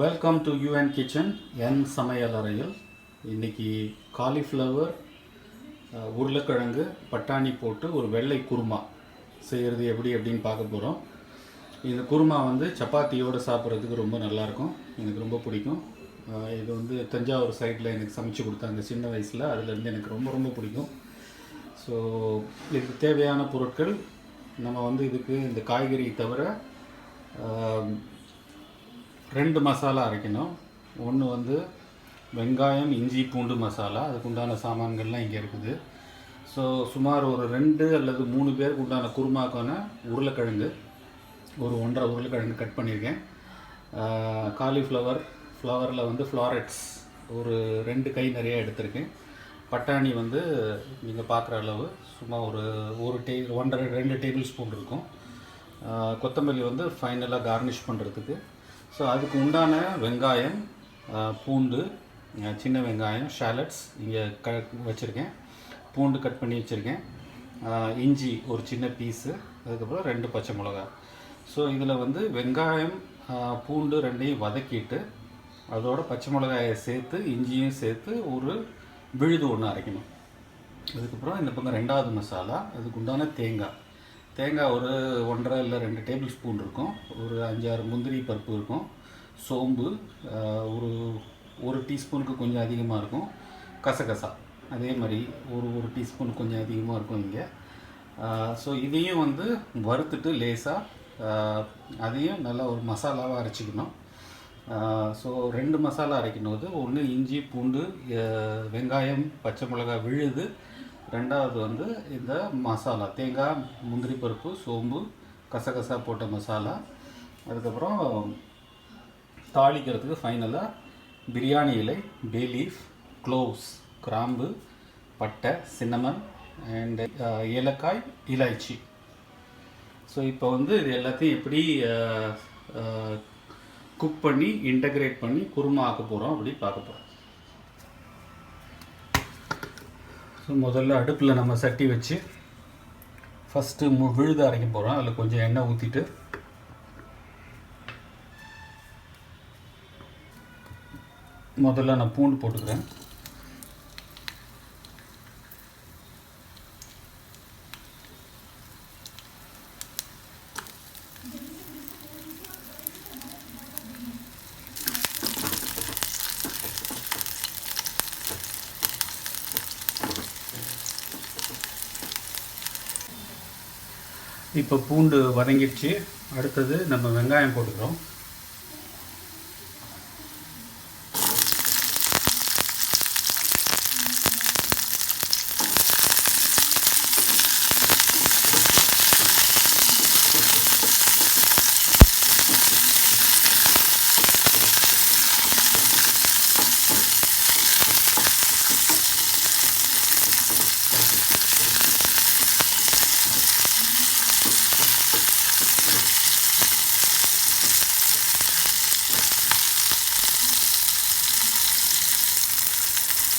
Welcome to யூஎன் kitchen என் சமையல் அறையில். இன்னைக்கு காலிஃப்ளவர் உருளைக்கிழங்கு பட்டாணி போட்டு ஒரு வெள்ளை குருமா. செய்கிறது எப்படி அப்படின்னு பார்க்க போகிறோம் இந்த குருமா வந்து சப்பாத்தியோடு சாப்பிட்றதுக்கு ரொம்ப நல்லாயிருக்கும். எனக்கு ரொம்ப பிடிக்கும். இது வந்து தஞ்சாவூர் சைடில் எனக்கு சமைச்சு கொடுத்தாங்க சின்ன வயசில் அதுலேருந்து எனக்கு ரொம்ப ரொம்ப பிடிக்கும். ஸோ இதுக்கு தேவையான பொருட்கள் நம்ம வந்து இதுக்கு இந்த காய்கறி தவிர ரெண்டு மசாலா அரைக்கணும். ஒன்று வந்து வெங்காயம் இஞ்சி பூண்டு மசாலா. அதுக்கு உண்டான சாமான்கள்லாம் இங்கே இருக்குது. ஸோ சுமார் ஒரு ரெண்டு அல்லது மூணு பேருக்கு உண்டான குருமாக்கான உருளைக்கிழங்கு. ஒரு ஒன்றரை உருளைக்கிழங்கு கட் பண்ணியிருக்கேன். காலிஃப்ளவர் ஃப்ளவரில் வந்து ஃப்ளாரெட்ஸ் ஒரு ரெண்டு கை நிறைய எடுத்திருக்கேன். பட்டாணி வந்து நீங்கள் பார்க்குற அளவு சும்மா ஒரு ஒரு டே ஒன்றரை ரெண்டு டேபிள் ஸ்பூன் இருக்கும். கொத்தமல்லி வந்து ஃபைனலாக கார்னிஷ் பண்ணுறதுக்கு ஸோ அதுக்கு உண்டான வெங்காயம் பூண்டு சின்ன வெங்காயம் ஷேலட்ஸ் இங்கே க வச்சுருக்கேன். பூண்டு கட் பண்ணி வச்சுருக்கேன். இஞ்சி ஒரு சின்ன பீஸு அதுக்கப்புறம் ரெண்டு பச்சை மிளகா. ஸோ இதில் வந்து வெங்காயம் பூண்டு ரெண்டையும் வதக்கிட்டு அதோட பச்சை மிளகாயை சேர்த்து இஞ்சியும் சேர்த்து ஒரு விழுது ஒன்று அரைக்கணும். அதுக்கப்புறம் இந்த பக்கம் ரெண்டாவது மசாலா அதுக்கு உண்டான தேங்காய். தேங்காய் ஒரு ஒன்றரை இல்லை ரெண்டு டேபிள் ஸ்பூன் இருக்கும். ஒரு அஞ்சாறு முந்திரி பருப்பு இருக்கும். சோம்பு ஒரு ஒரு டீஸ்பூனுக்கு கொஞ்சம் அதிகமாக இருக்கும். கசகசா அதே மாதிரி ஒரு ஒரு டீஸ்பூன் கொஞ்சம் அதிகமாக இருக்கும் இங்கே. ஸோ இதையும் வந்து வறுத்துட்டு லேசாக அதையும் நல்லா ஒரு மசாலாவாக அரைச்சிக்கணும். ஸோ ரெண்டு மசாலா அரைக்கணும் ஒன்று இஞ்சி பூண்டு வெங்காயம் பச்சை மிளகாய் விழுது ரெண்டாவது வந்து இந்த மசாலா தேங்காய் முந்திரி பருப்பு சோம்பு கசகசா போட்ட மசாலா. அதுக்கப்புறம் தாளிக்கிறதுக்கு ஃபைனலாக பிரியாணி இலை பே லீஃப் க்ளோவ்ஸ் கிராம்பு பட்டை சின்னமன் அண்ட் ஏலக்காய் இலாய்ச்சி. ஸோ இப்போ வந்து இது எல்லாத்தையும் எப்படி குக் பண்ணி இன்டகிரேட் பண்ணி குருமா ஆக்க போகிறோம் அப்படி பார்க்க போகிறோம் ஸோ முதல்ல அடுப்பில் நம்ம சட்டி வச்சு ஃபஸ்ட்டு மு விழுது அரைக்க போகிறோம் அதில் கொஞ்சம் எண்ணெய் ஊற்றிட்டு முதல்ல நான் பூண்டு போட்டுக்கிறேன். இப்போ பூண்டு வதங்கிடுச்சு. அடுத்தது நம்ம வெங்காயம் போட்டுக்கிறோம்.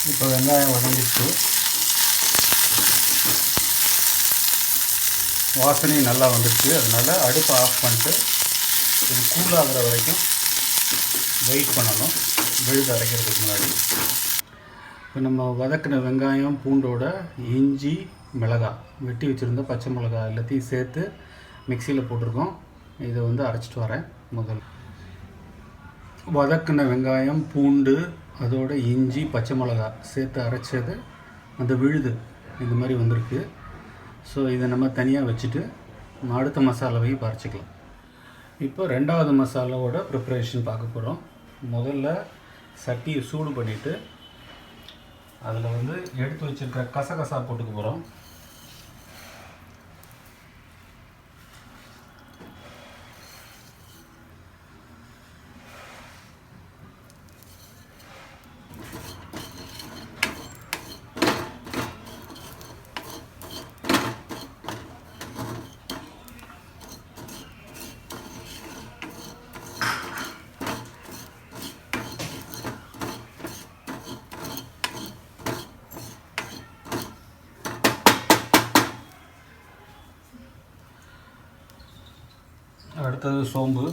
இப்போ வெங்காயம் வதங்கிடுச்சு. வாசனையும் நல்லா வந்துடுச்சு. அதனால் அடுப்பை ஆஃப் பண்ணிட்டு இது கூலாகிற வரைக்கும் வெயிட் பண்ணணும். விழுது அரைக்கிறதுக்கு முன்னாடி. இப்போ நம்ம வதக்கின வெங்காயம் பூண்டோட இஞ்சி மிளகாய். வெட்டி வச்சுருந்த பச்சை மிளகாய் எல்லாத்தையும் சேர்த்து மிக்சியில் போட்டிருக்கோம். இதை வந்து அரைச்சிட்டு வரேன் முதல் வதக்கின வெங்காயம் பூண்டு அதோட இஞ்சி பச்சை மிளகா சேர்த்து அரைச்சது அந்த விழுது இந்த மாதிரி வந்திருக்கு. ஸோ இதை நம்ம தனியாக வச்சுட்டு நம்ம அடுத்த மசாலாவையும் பறிச்சிக்கலாம். இப்போ ரெண்டாவது மசாலாவோட ப்ரிப்பரேஷன் பார்க்க போகிறோம் முதல்ல சட்டியை சூடு பண்ணிவிட்டு அதில் வந்து எடுத்து வச்சுருக்க கசகசா போட்டுக்க போகிறோம் அடுத்தது சோம்பு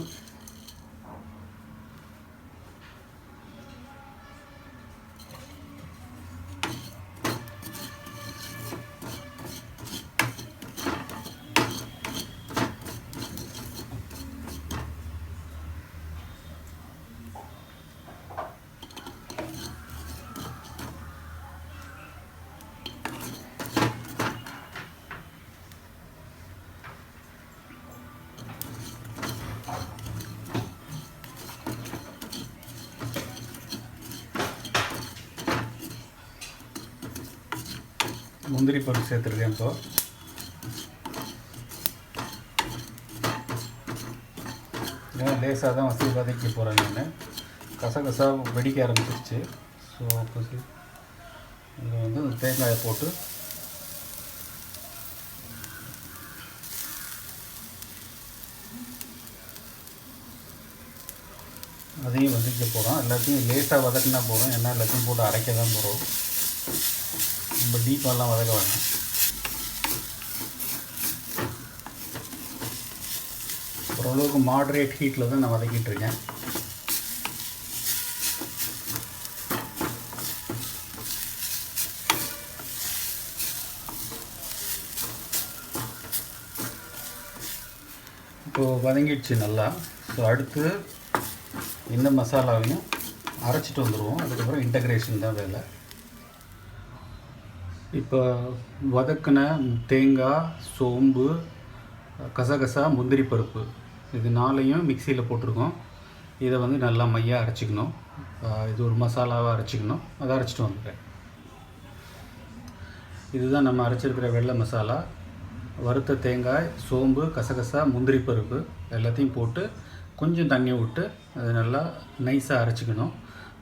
முந்திரி பருப்பு சேர்த்துருக்கேன் இப்போ? ஏன்னா லேசாக தான் வசதி வதக்கி போகிறேன் நான் கசகசா வெடிக்க ஆரம்பிச்சிருச்சு. ஸோ அப்போ வந்து தேங்காயை போட்டு அதையும் வதக்க போகிறோம் எல்லாத்தையும் லேசாக வதக்கினா போதும். ஏன்னா எல்லாத்தையும் போட்டு அரைக்க தான் போகிறோம் ரொம்ப டீப்பாலாம் வதக்க வேணாம் ஓரளவுக்கு மாட்ரேட் ஹீட்டில் தான் நான் வதக்கிட்டு இருக்கேன் இப்போது வதங்கிடுச்சு நல்லா. ஸோ அடுத்து இந்த மசாலாவையும் அரைச்சிட்டு வந்துடுவோம் அதுக்கப்புறம் இன்டகிரேஷன் தான் வேலை. இப்போ வதக்கின தேங்காய் சோம்பு கசகசா முந்திரி பருப்பு. இது நாளையும் மிக்சியில் போட்டிருக்கோம். இதை வந்து நல்லா மையாக அரைச்சிக்கணும். இது ஒரு மசாலாவாக அரைச்சிக்கணும். அதை அரைச்சிட்டு வந்துடுறேன். இதுதான் நம்ம அரைச்சிருக்கிற வெள்ளை மசாலா. வறுத்த தேங்காய் சோம்பு கசகசா முந்திரி பருப்பு எல்லாத்தையும் போட்டு கொஞ்சம் தண்ணி விட்டு அது நல்லா நைஸாக அரைச்சிக்கணும்.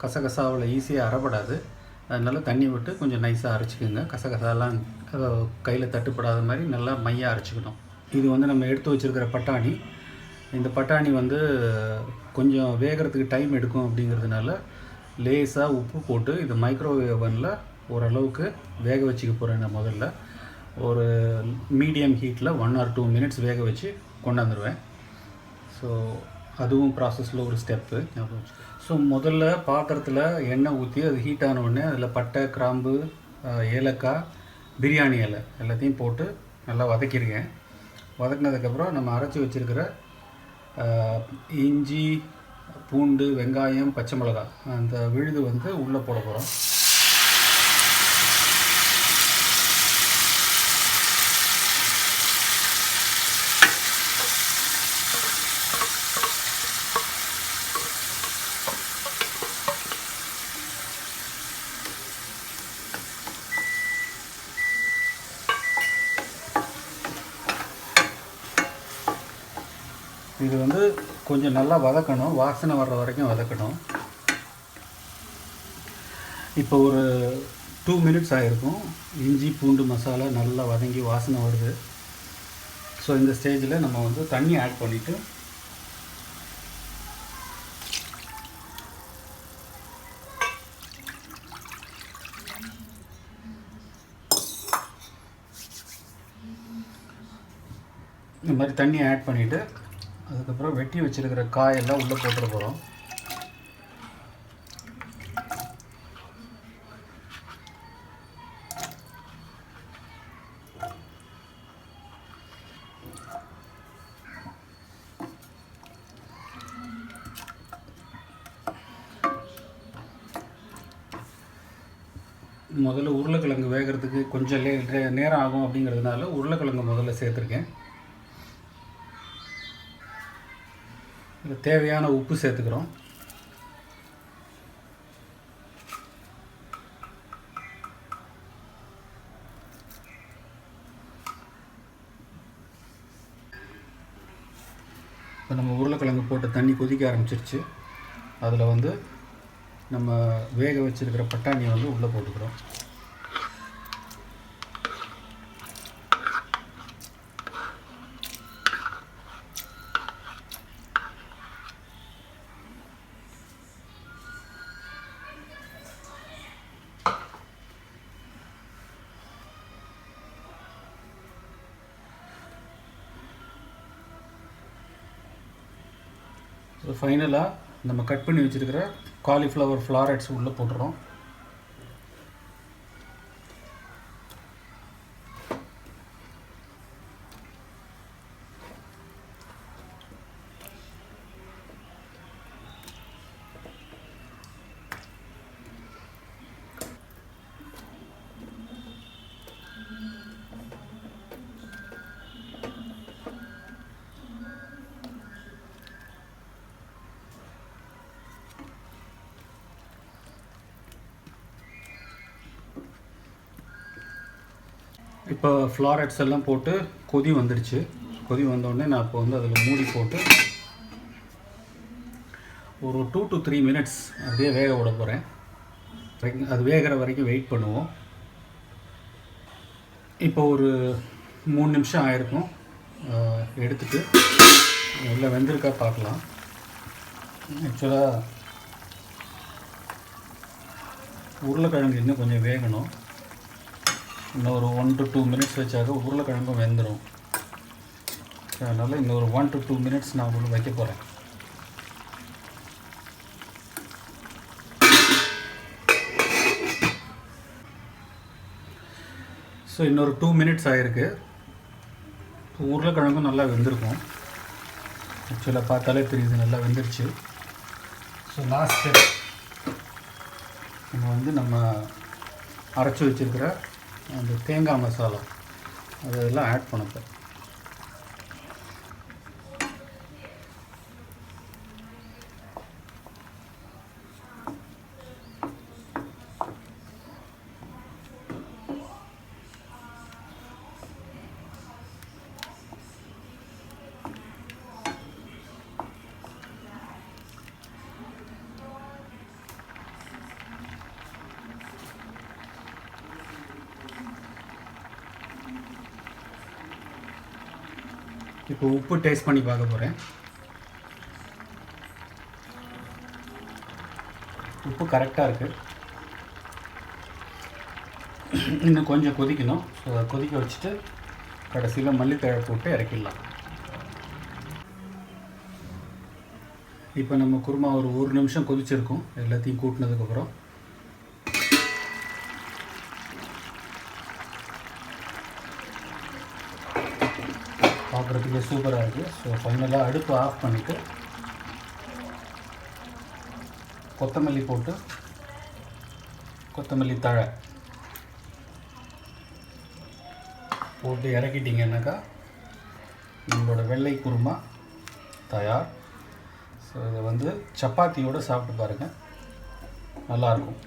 கசகசாவில் ஈஸியாக அரைப்படாது. அதனால் தண்ணி விட்டு கொஞ்சம் நைஸாக அரைச்சிக்கோங்க. கசகசாலாம் கையில் தட்டுப்படாத மாதிரி நல்லா மையாக அரைச்சிக்கணும். இது வந்து நம்ம எடுத்து வச்சுருக்கிற பட்டாணி. இந்த பட்டாணி வந்து கொஞ்சம் வேகிறதுக்கு டைம் எடுக்கும் அப்படிங்கிறதுனால லேசாக உப்பு போட்டு இது மைக்ரோவேவ் ஓவனில் ஓரளவுக்கு வேக வச்சுக்க போகிறேன் நான் முதல்ல. ஒரு மீடியம் ஹீட்டில் ஒன் ஆர் டூ மினிட்ஸ் வேக வச்சு கொண்டாந்துருவேன். ஸோ அதுவும் ப்ராசஸில் ஒரு ஸ்டெப்பு ஸோ முதல்ல பாத்திரத்தில் எண்ணெய் ஊற்றி அது ஹீட் ஆன உடனே அதில் பட்டை கிராம்பு ஏலக்காய் பிரியாணி இலை எல்லாத்தையும் போட்டு நல்லா வதக்கிருக்கேன் வதக்கினதுக்கப்புறம் நம்ம அரைச்சி வச்சுருக்கிற இஞ்சி பூண்டு வெங்காயம் பச்சை மிளகாய் அந்த விழுது வந்து உள்ளே போட போகிறோம் இது வந்து கொஞ்சம் நல்லா வதக்கணும். வாசனை வர்ற வரைக்கும் வதக்கணும். இப்போ ஒரு டூ மினிட்ஸ் ஆகிருக்கும் இஞ்சி பூண்டு மசாலா நல்லா வதங்கி வாசனை வருது. ஸோ இந்த ஸ்டேஜில் நம்ம வந்து தண்ணி ஆட் பண்ணிவிட்டு இந்த மாதிரி தண்ணி ஆட் பண்ணிவிட்டு அதுக்கப்புறம் வெட்டி வச்சிருக்கிற காயெல்லாம் உள்ளே போட்டுட போகிறோம் முதல்ல உருளைக்கிழங்கு வேகிறதுக்கு கொஞ்சம் லே- நேரம் ஆகும் அப்படிங்கிறதுனால உருளைக்கிழங்கு முதல்ல சேர்த்துருக்கேன். இதில் தேவையான உப்பு சேர்த்துக்கிறோம். இப்போ நம்ம உருளைக்கிழங்கு போட்டு தண்ணி கொதிக்க ஆரம்பிச்சிருச்சு. அதில் வந்து நம்ம வேக வச்சிருக்கிற பட்டாணியை வந்து உள்ளே போட்டுக்கிறோம். ஃபைனலாக நம்ம கட் பண்ணி வச்சுருக்கிற காலிஃப்ளவர் ஃப்ளாரட்ஸ் உள்ளே போட்டுறோம். இப்போ ஃப்ளாரட்ஸ் எல்லாம் போட்டு கொதி வந்துடுச்சு. கொதி வந்தோடனே நான் இப்போ வந்து அதில் மூடி போட்டு ஒரு டூ டு த்ரீ மினிட்ஸ் அப்படியே வேக விட போகிறேன் அது வேகிற வரைக்கும் வெயிட் பண்ணுவோம். இப்போ ஒரு மூணு நிமிஷம் ஆயிருக்கும். எடுத்துட்டு உள்ள வெந்திருக்கா பார்க்கலாம். ஆக்சுவலாக உருளைக்கிழங்கு இன்னும் கொஞ்சம் வேகணும். இன்னும் ஒரு ஒன் டு டூ மினிட்ஸ் வச்சாக்க உருளைக்கிழங்கும் வெந்துடும் அதனால் இன்னும் ஒரு ஒன் டு டூ மினிட்ஸ் நான் உங்களுக்கு வைக்க போகிறேன் ஸோ இன்னொரு டூ மினிட்ஸ் ஆகிருக்கு உருளைக்கிழங்கும் நல்லா வெந்திருக்கும். ஆக்சுவலாக பார்த்தாலே தெரியுது நல்லா வெந்துருச்சு. ஸோ லாஸ்ட் நம்ம வந்து நம்ம அரைச்சி வச்சிருக்கிற அந்த தேங்காய் மசாலா. அதெல்லாம் ஆட் பண்ணப்போ. இப்போ உப்பு டேஸ்ட் பண்ணி பார்க்க போகிறேன் உப்பு கரெக்டாக இருக்குது இன்னும் கொஞ்சம் கொதிக்கணும். ஸோ அதை கொதிக்க வச்சுட்டு கடைசியில் மல்லித்தழை போட்டு இறக்கிடலாம். இப்போ நம்ம குருமா ஒரு ஒரு நிமிஷம் கொதிச்சிருக்கும். எல்லாத்தையும் கூட்டினதுக்கப்புறம் சாப்பிட்றதுக்கே சூப்பராக இருக்குது ஸோ ஃபைனலாக அடுப்பு ஆஃப் பண்ணிவிட்டு கொத்தமல்லி போட்டு கொத்தமல்லி தழை போட்டு இறக்கிட்டிங்கன்னாக்கா நம்மளோட வெள்ளை குருமா தயார். ஸோ இதை வந்து சப்பாத்தியோடு சாப்பிட்டு பாருங்கள் நல்லாயிருக்கும்.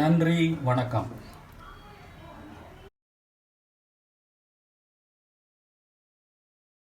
நன்றி வணக்கம்.